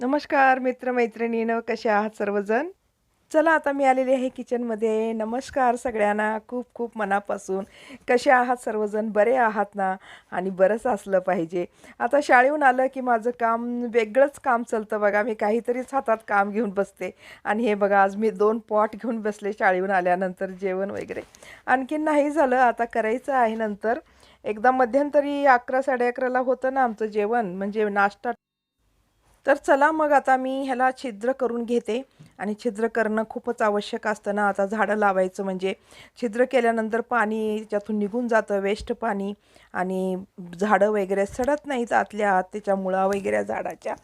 नमस्कार मित्रमैत्रिणीनं कसे आहात सर्वजण? चला आता मी आलेली आहे किचनमध्ये. नमस्कार सगळ्यांना. खूप खूप मनापासून. कसे आहात सर्वजण? बरे आहात ना? आणि बरंच असलं पाहिजे. आता शाळेहून आलं की माझं काम वेगळंच काम चालतं बघा. मी काहीतरीच हातात काम घेऊन बसते. आणि हे बघा आज मी दोन पॉट घेऊन बसले शाळेहून आल्यानंतर जेवण वगैरे. आणखीन नाही झालं. आता करायचं आहे नंतर. एकदा मध्यंतरी अकरा साडे अकराला होतं ना आमचं जेवण. म्हणजे नाश्ता तर चला मग आता मी ह्याला छिद्र करून घेते. आणि छिद्र करणं खूपच आवश्यक असतं ना. आता झाडं लावायचं म्हणजे छिद्र केल्यानंतर पाणी त्याच्यातून निघून जातं वेस्ट पाणी आणि झाडं वगैरे सडत नाहीत आतल्या आत त्याच्या मुळा वगैरे झाडाच्या.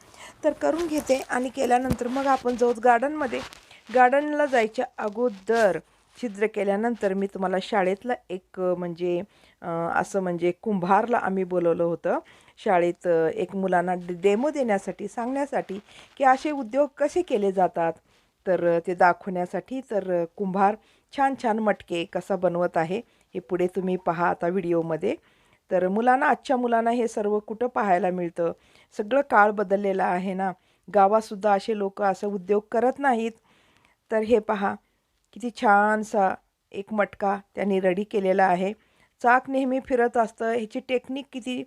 तर करून घेते आणि केल्यानंतर मग आपण जाऊ गार्डनमध्ये गार्डनला जायच्या अगोदर छिद्र केल्यानंतर मी तुम्हाला शाळेतला एक म्हणजे असं म्हणजे कुंभारला आम्ही बोलवलं होतं. शाळेत एक मुलांना डेमो देण्यासाठी सांगण्यासाठी की असे उद्योग कसे केले जातात? तर ते दाखवण्यासाठी तर कुंभार छान छान मटके कसा बनवत आहे हे पुढे तुम्ही पहा आता व्हिडिओमध्ये. तर मुलांना आजच्या मुलांना हे सर्व कुठं पाहायला मिळतं? सगळं काळ बदललेला आहे ना? गावातसुद्धा असे लोक असं उद्योग करत नाहीत. तर हे पहा किती छानसा एक मटका त्यांनी रेडी केलेला आहे. चाक नेहमी फिरत असतं. ह्याची टेक्निक किती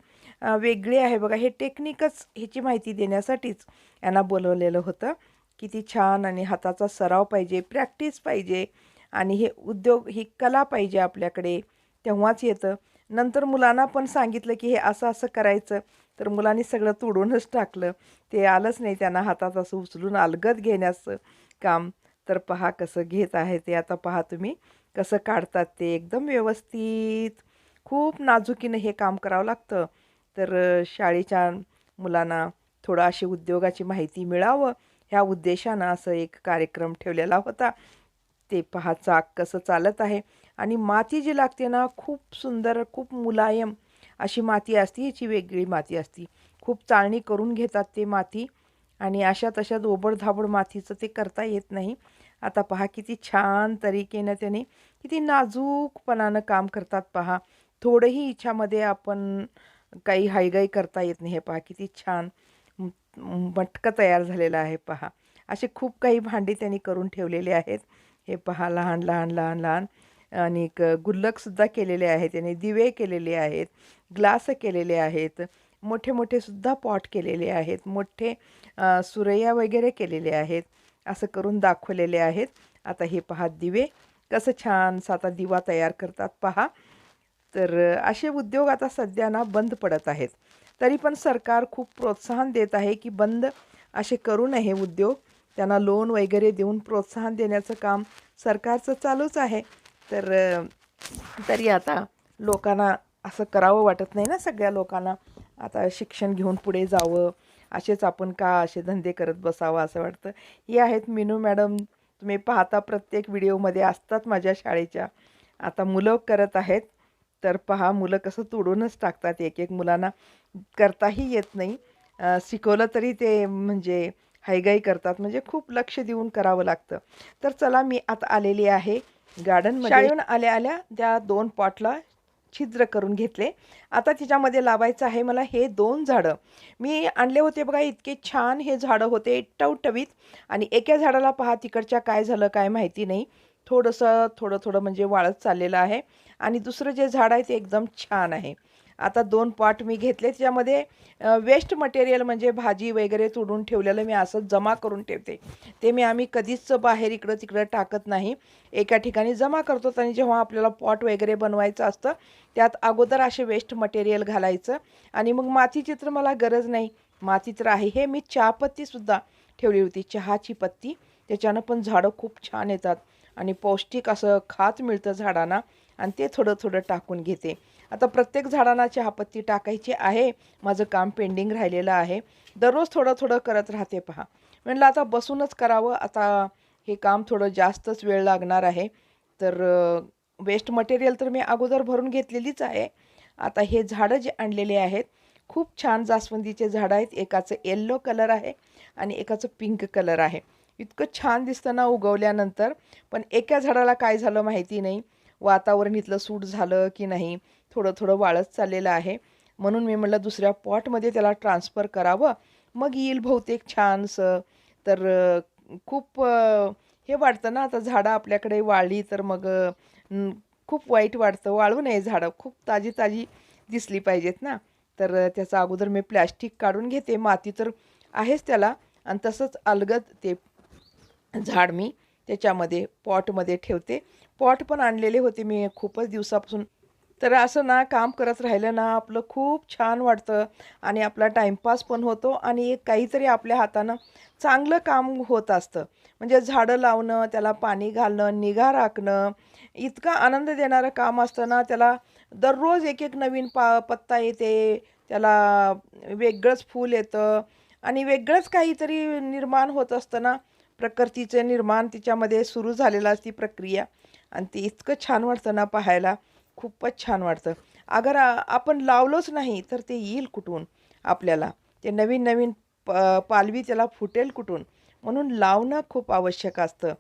वेगळी आहे बघा. हे टेक्निकच ह्याची माहिती देण्यासाठीच यांना बोलवलेलं होतं. किती छान आणि हाताचा सराव पाहिजे प्रॅक्टिस पाहिजे आणि हे उद्योग ही कला पाहिजे आपल्याकडे. तेव्हाच येतं. नंतर मुलांना पण सांगितलं की हे असं असं करायचं. तर मुलांनी सगळं तोडूनच टाकलं. ते आलंच नाही त्यांना हातात असं उचलून अलगद घेण्याचं काम. तर पहा कसं घेत आहे ते. आता पहा तुम्ही कसं काढतात ते. एकदम व्यवस्थित. खूप नाजुकीनं हे काम करावं लागतं. तर शाळेच्या मुलांना थोडं अशी उद्योगाची माहिती मिळावं. ह्या उद्देशानं असं एक कार्यक्रम ठेवलेला होता. ते पहा चाक कसं चालत आहे. आणि माती जी लागते ना खूप सुंदर खूप मुलायम अशी माती असती. ह्याची वेगळी माती असती. खूप चाळणी करून घेतात ते माती. आणि अशा तशा ओबडधाबड मातीचं ते करता येत नाही. आता पहा किती छान तरीकेनं त्याने किती नाजूकपणानं काम करतात पहा. थोडंही इच्छामध्ये आपण काही हायगाई करता येत नाही. हे पहा किती छान मटकं तयार झालेलं आहे पहा. असे खूप काही भांडी त्यांनी करून ठेवलेले आहेत. हे पहा लहान लहान लहान लहान. आणि गुल्लकसुद्धा केलेले आहेत. त्याने दिवे केलेले आहेत. ग्लास केलेले आहेत. मोठे मोठे सुद्धा पॉट केलेले आहेत. मोठे सुरया वगैरे केलेले आहेत. असं करून दाखवलेले आहेत. आता हे पहा दिवे. कसं छान आता दिवा तयार करतात पहा. तर असे उद्योग आता सध्या ना बंद पडत आहेत. तरी पण सरकार खूप प्रोत्साहन देत आहे की बंद असे करू नये उद्योग. त्यांना लोन वगैरे देऊन प्रोत्साहन देण्याचं काम सरकारचं चालूच आहे. तर तरी आता लोकांना असं करावं वाटत नाही ना सगळ्या लोकांना. आता शिक्षण घेऊन पुढे जावं. असेच आपण का असे धंदे करत बसावं असं वाटतं? हे आहेत मिनू मॅडम. तुम्ही पाहता प्रत्येक व्हिडिओमध्ये असतात माझ्या शाळेच्या. आता मुलं करत आहेत. तर पहा मुलं कसं तोडूनच टाकतात एक एक मुलांना. करताही येत नाही. शिकवलं तरी ते म्हणजे हायगाई करतात. म्हणजे खूप लक्ष देऊन करावं लागतं. तर चला मी आता आलेली आहे गार्डनमध्ये. शाळेहून आल्या आल्या त्या दोन पॉटला छिद्र करून घेतले. आता तिच्यामध्ये लावायचं आहे मला हे दोन झाडं. मी आणले होते बघा इतके छान हे झाडं होते टवटवीत. आणि एका झाडाला पहा तिकडच्या काय झालं काय माहिती नाही. थोडंसं थोडं थोडं म्हणजे वाळत चाललेलं आहे. आणि दुसरं जे झाड आहे ते एकदम छान आहे. आता दोन पॉट मी घेतले त्याच्यामध्ये वेस्ट मटेरियल म्हणजे भाजी वगैरे तोडून ठेवलेलं मी असं जमा करून ठेवते. ते मी आम्ही कधीच बाहेर इकडं तिकडं टाकत नाही. एका ठिकाणी जमा करतो आणि जेव्हा आपल्याला पॉट वगैरे बनवायचं असतं त्यात अगोदर असे वेस्ट मटेरियल घालायचं आणि मग मातीची तर मला गरज नाही. माती तर आहे हे मी चहापत्तीसुद्धा ठेवली होती चहाची पत्ती. त्याच्यानं पण झाडं खूप छान येतात आणि पौष्टिक असं खात मिळतं झाडांना आणि ते थोडं थोडं टाकून घेते. आता प्रत्येक झाडांना चहापत्ती टाकायची आहे. माझं काम पेंडिंग राहिलेलं आहे. दररोज थोडं थोडं करत राहते पहा. म्हणलं आता बसूनच करावं. आता हे काम थोडं जास्तच वेळ लागणार आहे. तर वेस्ट मटेरियल तर मी अगोदर भरून घेतलेलीच आहे. आता हे झाडं जे आणलेले आहेत खूप छान जास्वंदीचे झाडं आहेत. एकाचं येल्लो कलर आहे आणि एकाचं पिंक कलर आहे. इतकं छान दिसतं ना उगवल्यानंतर. पण एका झाडाला काय झालं माहिती नाही. वातावरण इथलं सूट झालं की नाही थोडं थोडं वाळत चाललेलं आहे. म्हणून मी म्हटलं दुसऱ्या पॉटमध्ये त्याला ट्रान्सफर करावं. मग येईल बहुतेक छानसं. तर खूप हे वाटतं ना आता झाडं आपल्याकडे वाळली तर मग खूप वाईट वाटतं. वाळू नये झाडं. खूप ताजी ताजी दिसली पाहिजेत ना. तर त्याचा अगोदर मी प्लॅस्टिक काढून घेते. माती तर आहेच त्याला. आणि तसंच अलगद ते झाड मी त्याच्यामध्ये पॉटमध्ये ठेवते. पॉट पण आणलेले होते मी खूपच दिवसापासून. तर असं ना काम करत राहिलं ना आपलं खूप छान वाटतं. आणि आपला टाईमपास पण होतो आणि एक काहीतरी आपल्या हातानं चांगलं काम होत असतं. म्हणजे झाडं लावणं त्याला पाणी घालणं निगा राखणं इतका आनंद देणारं काम असतं ना त्याला दररोज एक एक नवीन पा पत्ता येते त्याला वेगळंच फूल येतं आणि वेगळंच काहीतरी निर्माण होत असतं ना. प्रकृतीचे निर्माण तिच्यामध्ये सुरू झालेलं असती प्रक्रिया. आणि ते इतकं छान वाटतं ना पाहायला. खूपच छान वाटतं. अगर आपण लावलोच नाही तर ते येईल कुठून आपल्याला? ते नवीन नवीन प पालवी त्याला फुटेल कुठून? म्हणून लावणं खूप आवश्यक असतं.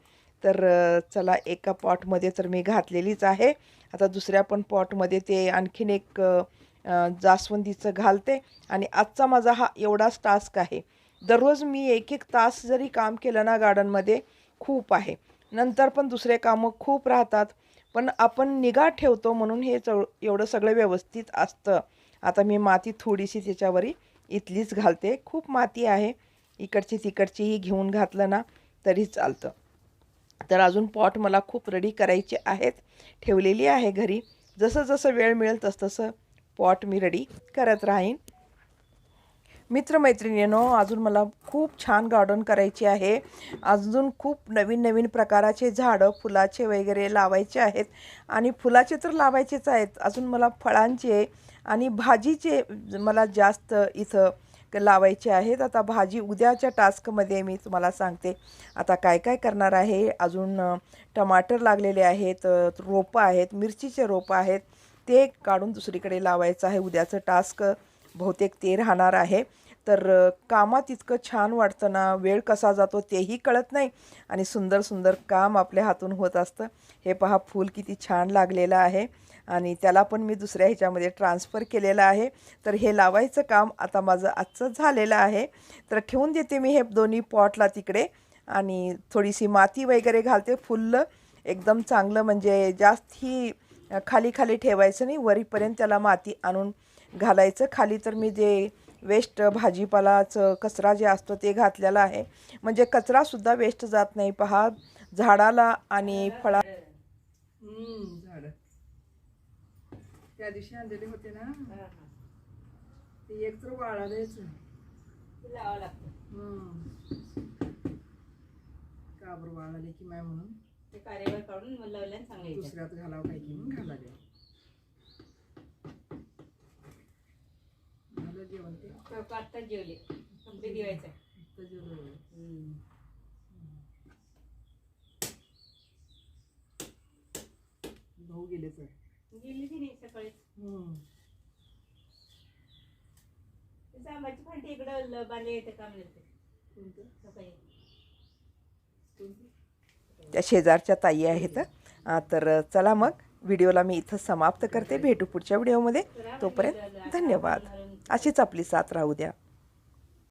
तर चला एका पॉटमध्ये तर मी घातलेलीच आहे. आता दुसऱ्या पण पॉटमध्ये ते आणखीन एक जास्वंदीचं घालते. आणि आजचा माझा हा एवढाच टास्क आहे. दररोज मी एक एक तास जरी काम केलं ना गार्डनमध्ये खूप आहे. नंतर पण दुसरे कामं खूप राहतात. पण आपण निगा ठेवतो म्हणून हे चव एवढं सगळं व्यवस्थित असतं. आता मी माती थोडीशी त्याच्यावरी इथलीच घालते. खूप माती आहे. इकडची तिकडचीही घेऊन घातलं ना तरी चालतं. तर अजून पॉट मला खूप रेडी करायचे आहेत. ठेवलेली आहे घरी. जसं जसं वेळ मिळेल तसं तसं पॉट मी रेडी करत राहीन. मित्रमैत्रिणींनो अजून मला खूप छान गार्डन करायचे आहे. अजून खूप नवीन नवीन प्रकाराचे झाडं फुलाचे वगैरे लावायचे आहेत. आणि फुलाचे तर लावायचेच आहेत. अजून मला फळांचे आणि भाजीचे मला जास्त इथं लावायचे आहेत. आता भाजी उद्याच्या टास्कमध्ये मी तुम्हाला सांगते. आता काय काय करणार आहे? अजून टमाटर लागलेले आहेत रोपं आहेत मिरचीचे रोपं आहेत. ते काढून दुसरीकडे लावायचं आहे. उद्याचं टास्क बहुतेक ते राहणार आहे. तर कामात इतकं छान वाटतं ना वेळ कसा जातो तेही कळत नाही आणि सुंदर सुंदर काम आपल्या हातून होत असतं. हे पहा फूल किती छान लागलेलं आहे आणि त्याला पण मी दुसऱ्या ह्याच्यामध्ये ट्रान्सफर केलेलं आहे. तर हे लावायचं काम आता माझं आजचं झालेलं आहे. तर ठेवून देते मी हे दोन्ही पॉटला तिकडे आणि थोडीशी माती वगैरे घालते. फुल्लं एकदम चांगलं म्हणजे जास्त ही खाली खाली ठेवायचं नाही वरीपर्यंत त्याला माती आणून घालायचं. खाली तर मी जे वेस्ट भाजीपालाचं कचरा जे असतो ते घातलेला आहे. म्हणजे कचरासुद्धा वेस्ट जात नाही. पहा झाडाला आणि फळा झाड. त्या दिवशी आणलेले होते ना? ते एक तर वाळायच लावावं लागतं. काबर वाळाले की माय म्हणून? ते कार्यवर काढून लावल्यानं सांगायचं दुसऱ्यात घालावं काय की म्हणून घालाले झालं जेवण ते. लोक आत्ताच जेवले? जेवायचं. भाऊ गेले ती नाही सकाळी? ते सांबाची फांटी इकडं बांधले येते काम येते. सकाळी. त्या शेजारच्या ताई आहेत. तर चला मग व्हिडिओला मी इथं समाप्त करते. भेटू पुढच्या व्हिडिओमध्ये. तोपर्यंत धन्यवाद. अशीच आपली साथ राहू द्या.